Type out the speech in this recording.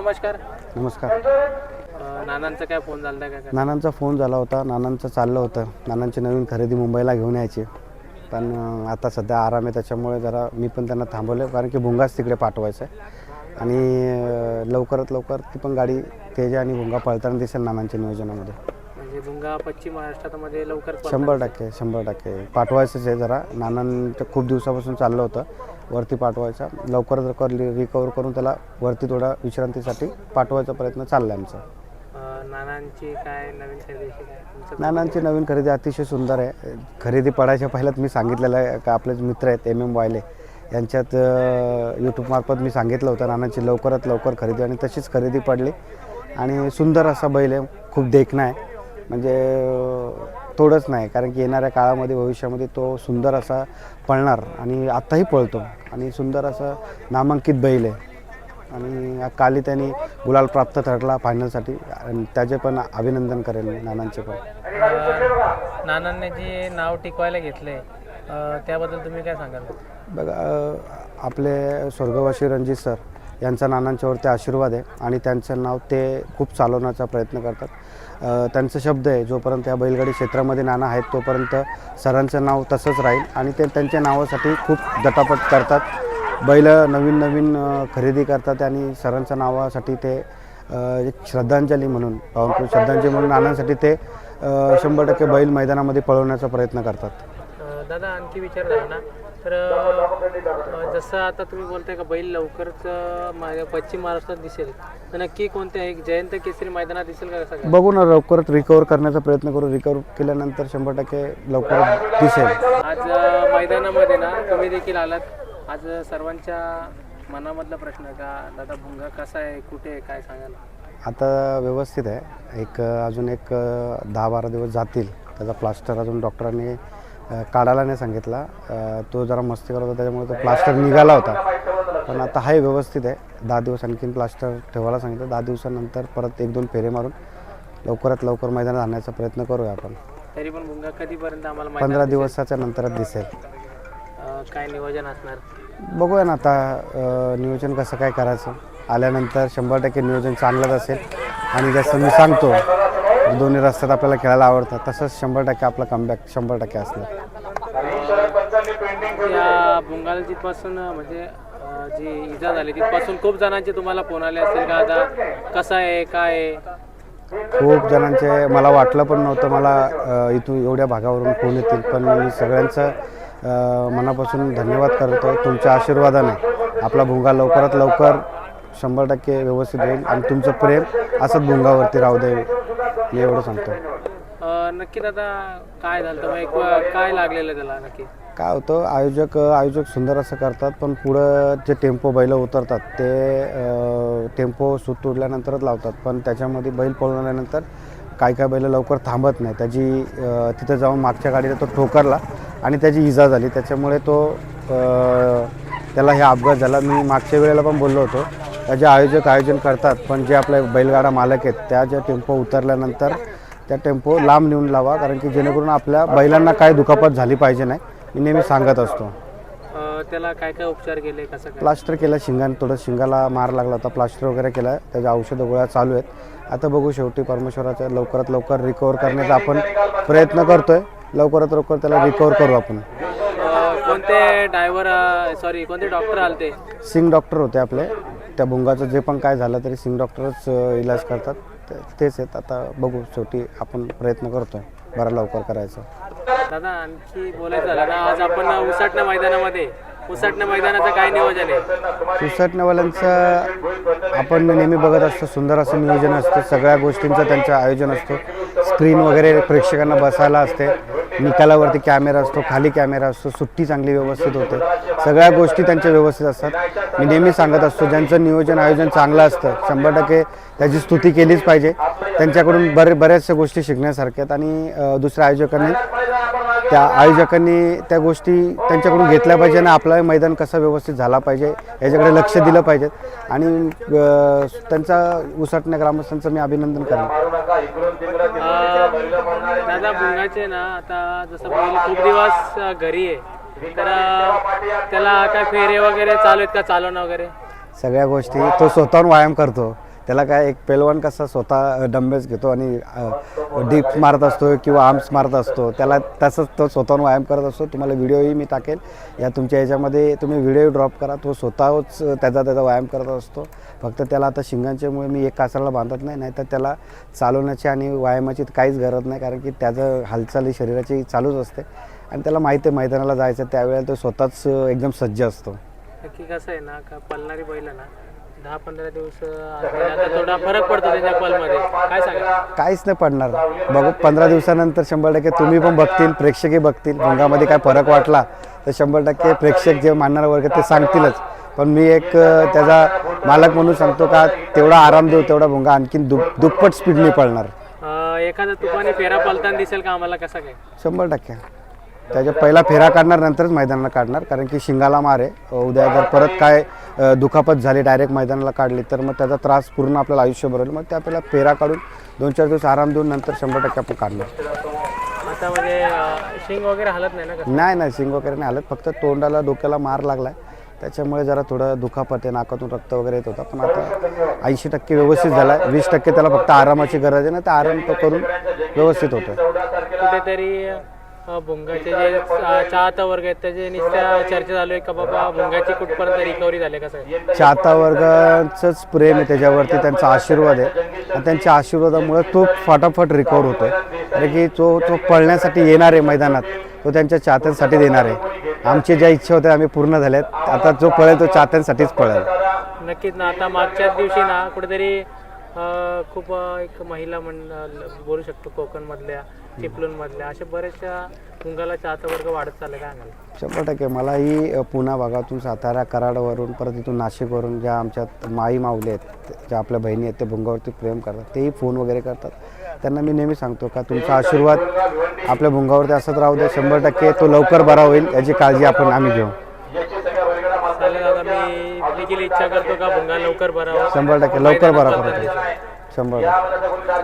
नमस्कार. नमस्कार. अ, नानांचा काय फोन झाला का? काय नानांचा फोन झाला होता. नानांचं चाललं होतं. नानांची नवीन खरेदी मुंबईला घेऊन यायची. पण अं, आता सध्या आराम आहे त्याच्यामुळे जरा मी पण त्यांना थांबवलं कारण की भुंगाच तिकडे पाठवायचं आहे आणि अं, लवकरात लवकर ती पण गाडी तेजा आणि भुंगा पळताना दिसेल नानांच्या नियोजनामध्ये. म्हणजे भुंगा पश्चिम महाराष्ट्रामध्ये लवकर पडणार. शंभर टक्के शंभर टक्के. पाठवायचंच आहे जरा. नानांचं खूप दिवसापासून चाललं होतं. वरती पाठवायचा. लवकरात लवकर रिकवर करून त्याला वरती थोडा विश्रांतीसाठी पाठवायचा प्रयत्न चालला आहे आमचा. अ, नानांची काय नवीन काय? तुमचं नानांची नवीन खरेदी अतिशय सुंदर आहे. खरेदी पडायच्या पहिल्याच मी सांगितलेलं आहे का आपले जे मित्र आहेत एम एम वायले यांच्यात यूट्यूबमार्फत मी सांगितलं होतं नानांची लवकरात लवकर खरेदी आणि तशीच खरेदी पडली. आणि सुंदर असा बैल आहे. खूप देखणा आहे. म्हणजे थोडंच नाही. कारण की येणाऱ्या काळामध्ये भविष्यामध्ये तो सुंदर असा पळणार आणि आत्ताही पळतो. आणि सुंदर असा नामांकित बैल आहे. आणि काली त्यांनी गुलाल प्राप्त ठरला फायनलसाठी. आणि त्याचे पण अभिनंदन करेल नानांचे पण. नानांनी जे नाव टिकवायला घेतलंय अ, त्याबद्दल तुम्ही काय सांगाल? बघा आपले स्वर्गवासी रणजित सर यांचा नानांच्यावरती आशीर्वाद आहे आणि त्यांचं नाव ते खूप चालवण्याचा प्रयत्न करतात. त्यांचा त्यांचं शब्द आहे जोपर्यंत या बैलगाडी क्षेत्रामध्ये नाना आहेत तोपर्यंत सरांचं नाव तसंच राहील आणि ते त्यांच्या नावासाठी खूप जटापट करतात. बैल नवीन नवीन खरेदी करतात आणि सरांच्या नावासाठी ते एक श्रद्धांजली म्हणून पावन श्रद्धांजली म्हणून नानांसाठी ते शंभर टक्के बैल मैदानामध्ये पळवण्याचा प्रयत्न करतात. दादा आणखी विचार ना तर जसं आता तुम्ही बोलताय का बैल लवकरच अ, मा- पश्चिम महाराष्ट्रात दिसेल. तर नक्की कोणत्या एक जयंत केसरी मैदानात दिसेल का कसं बघू ना लवकरच रिकवर करण्याचा प्रयत्न करू. रिकवर केल्यानंतर शंभर टक्के लवकर दिसेल. आज मैदानामध्ये ना तुम्ही देखील आलात. आज सर्वांच्या मनामधला प्रश्न आहे का दादा भुंगा कसा आहे? कुठे आहे? काय सांगाल? आता व्यवस्थित आहे. एक अजून एक दहा बारा दिवस जातील. त्याचा प्लास्टर अजून डॉक्टरांनी काढायला नाही सांगितला. तो जरा मस्ती करत होता त्याच्यामुळे तो प्लास्टर निघाला होता. पण आता आहे व्यवस्थित आहे. दहा दिवस आणखीन प्लास्टर ठेवायला सांगितलं. दहा दिवसानंतर परत एक दोन फेरे मारून लवकरात लवकर मैदानात आणण्याचा प्रयत्न करूया आपण. तरी पण भुंगा कधीपर्यंत आम्हाला पंधरा दिवसाच्या नंतरच दिसेल. काय नियोजन असणार? बघूया ना आता नियोजन कसं काय करायचं. आल्यानंतर शंभर टक्के नियोजन चांगलंच असेल. आणि जसं मी सांगतो दोन्ही रस्त्यात आपल्याला खेळायला आवडतं तसंच शंभर टक्के आपला कमबॅक शंभर टक्के असणार. या भुंगाल जिथपासून म्हणजे जी इजा झाली तिथपासून खूप जणांचे तुम्हाला फोन आले असतील का? आता कसं आहे काय आहे? खूप जणांचे मला वाटलं पण नव्हतं मला इथून एवढ्या भागावरून फोन येतील पण मी सगळ्यांचं मनापासून धन्यवाद करतो. तुमच्या आशीर्वादाने आपला भुंगा लवकरात लवकर शंभर टक्के व्यवस्थित होईल आणि तुमचं प्रेम असंच भुंगावरती राहू दे मी एवढं सांगतो. नक्की दादा काय झालं होतं? एक काय लागलेलं त्याला नक्की? काय होतं आयोजक आयोजक सुंदर असं करतात पण पुढं जे टेम्पो बैल उतरतात ते टेम्पो सूत तोडल्यानंतरच लावतात. पण त्याच्यामध्ये बैल पळून आल्यानंतर काय काय बैल लवकर थांबत नाही. त्याची तिथं जाऊन मागच्या गाडीला तो ठोकरला आणि त्याची इजा झाली. त्याच्यामुळे तो त्याला हे अपघात झाला. मी मागच्या वेळेला पण बोललो होतो. त्या जे आयोजक आयोजन करतात पण जे आपले बैलगाडा मालक आहेत त्या ज्या टेम्पो उतरल्यानंतर त्या टेम्पो लांब नेऊन लावा कारण की जेणेकरून आपल्या बैलांना काय दुखापत झाली पाहिजे नाही मी नेहमी सांगत असतो. अ, त्याला काय काय उपचार केले कसं काय? प्लास्टर केलं शिंगाने थोडं शिंगाला मार लागला होता प्लास्टर वगैरे केला त्याच्या औषधं गोळ्या चालू आहेत. आता बघू शेवटी परमेश्वराच्या लवकरात लवकर रिकवर करण्याचा आपण प्रयत्न करतोय. लवकरात लवकर त्याला रिकवर करू आपण. अ, कोणते ड्रायव्हर सॉरी कोणते डॉक्टर आलते? सिंग डॉक्टर होते आपले. त्या भुंगाचं जे पण काय झालं तरी सिंग डॉक्टरच अ, इलाज करतात. ते- तेच आहेत. आता बघू शेवटी आपण प्रयत्न करतोय. बरं लवकर करायचं. दादा आणखी बोलायचं झालं. ना आज आपण उसाटण्या मैदानामध्ये उसाटण्या मैदानाचं काय नियोजन आहे? सुसटण्यावाल्यांचं आपण नेहमी बघत असतो. सुंदर असं नियोजन असतं. सगळ्या गोष्टींचं त्यांचं आयोजन असतं. स्क्रीन वगैरे प्रेक्षकांना बसायला असते. निकालावरती कॅमेरा असतो खाली कॅमेरा असतो सुट्टी चांगली व्यवस्थित होते. सगळ्या गोष्टी त्यांच्या व्यवस्थित असतात. मी नेहमी सांगत असतो ज्यांचं नियोजन आयोजन चांगलं असतं शंभर टक्के त्याची स्तुती केलीच पाहिजे. त्यांच्याकडून बरे बऱ्याचशा गोष्टी शिकण्यासारख्या आहेत. आणि दुसऱ्या आयोजकांनी त्या आयोजकांनी त्या गोष्टी त्यांच्याकडून घेतल्या पाहिजे आणि आपलं मैदान कसं व्यवस्थित झाला पाहिजे याच्याकडे लक्ष दिलं पाहिजे. आणि त्यांचा उसाटण्या ग्रामस्थांचं मी अभिनंदन करेन दादा भुंगाचे ना आता जसं खूप दिवस घरी आहे. तर त्याला काय फेरे वगैरे चालू आहेत का चालवणं वगैरे? सगळ्या गोष्टी तो स्वतःहून व्यायाम करतो. त्याला काय एक पेलवान कसा स्वतः डंबेज घेतो आणि डीप मारत असतो किंवा आर्म्स मारत असतो त्याला तसंच तो स्वतःहून व्यायाम करत असतो. तुम्हाला व्हिडिओही मी टाकेल. या तुमच्या याच्यामध्ये तुम्ही व्हिडिओ ड्रॉप करा. तो स्वतःच त्याचा त्याचा व्यायाम करत असतो. फक्त त्याला आता शिंगांच्यामुळे मी एक कासराला बांधत नाही नाहीतर त्याला चालवण्याची आणि व्यायामाची काहीच गरज नाही कारण की त्याचं हालचाली शरीराची चालूच असते. आणि त्याला माहिती आहे मैदानाला जायचं त्यावेळेला तो स्वतःच एकदम सज्ज असतो. नक्की कसं आहे ना का पळणारी बैल ना दहा पंधरा दिवस आता थोडा फरक पडतो त्याच्या काय सांगा काहीच नाही पडणार. बघू पंधरा दिवसानंतर शंभर टक्के तुम्ही पण बघतील प्रेक्षकही बघतील. भुंगामध्ये काय फरक वाटला तर शंभर टक्के प्रेक्षक जे मानणारा वर्ग ते सांगतीलच. पण मी एक त्याचा मालक म्हणून सांगतो का तेवढा आराम देऊ तेवढा भुंगा आणखीन दुप दुप्पट स्पीडने पळणार. एखादा तुफानी फेरा पलताना दिसेल का आम्हाला? कसा काय? शंभर टक्के. त्याच्या पहिला फेरा काढणार नंतरच मैदानाला काढणार. कारण की शिंगाला मार आहे. उद्या जर परत काय दुखापत झाली डायरेक्ट मैदानाला काढली तर मग त्याचा त्रास पूर्ण आपल्याला आयुष्यभर होईल. मग त्या आपल्याला फेरा काढून दोन चार दिवस आराम देऊन नंतर शंभर टक्के आपण काढणार. म्हणजे अं, शिंग वगैरे हलत नाही ना नाही नाही शिंग वगैरे नाही आलं फक्त तोंडाला डोक्याला मार लागलाय. त्याच्यामुळे जरा थोडं दुखापत आहे नाकातून रक्त वगैरे येत होता. पण आता ऐंशी टक्के व्यवस्थित झाला आहे वीस टक्के त्याला फक्त आरामाची गरज आहे. ना तर आराम तो करून व्यवस्थित होतं कुठेतरी भुंगाचे जे चाहता वर्ग आहेत त्याचे नुसत्या चर्चा चालू आहे का बाबा भुंगाची कुठपर्यंत रिकव्हरी झाली कसं आहे? चाहता वर्गाचंच प्रेम आहे त्याच्यावरती त्यांचा आशीर्वाद आहे. आणि त्यांच्या आशीर्वादामुळे तो फटाफट रिकवर होतो कारण की तो तो पळण्यासाठी येणार आहे मैदानात तो त्यांच्या चाहत्यांसाठी देणार आहे. आमची ज्या इच्छा होत्या आम्ही पूर्ण झाल्यात. आता जो पळेल तो चाहत्यांसाठीच पळेल. नक्कीच ना आता मागच्याच दिवशी ना कुठेतरी खूप एक महिला मंडळ बोलू शकतो कोकणमधल्या. चिपळूणमधल्या. अशा बऱ्याचशा चाहता वर्ग वाढत चालले काय सांगाल शंभर टक्के. मलाही अ, पुणा भागातून सातारा कराडवरून परत इथून नाशिकवरून ज्या आमच्यात माई माऊली आहेत ज्या आपल्या बहिणी आहेत ते भुंगावरती प्रेम करतात. तेही फोन वगैरे करतात. त्यांना मी नेहमी सांगतो का तुमचा आशीर्वाद आपल्या भुंगावरती असत राहू दे. शंभर टक्के तो लवकर बरा होईल. याची काळजी आपण आम्ही घेऊ. चालेल आता मी देखील इच्छा करतो का भुंगा लवकर बरा हो. शंभर टक्के. लवकर बरा करू शंभर टक्के.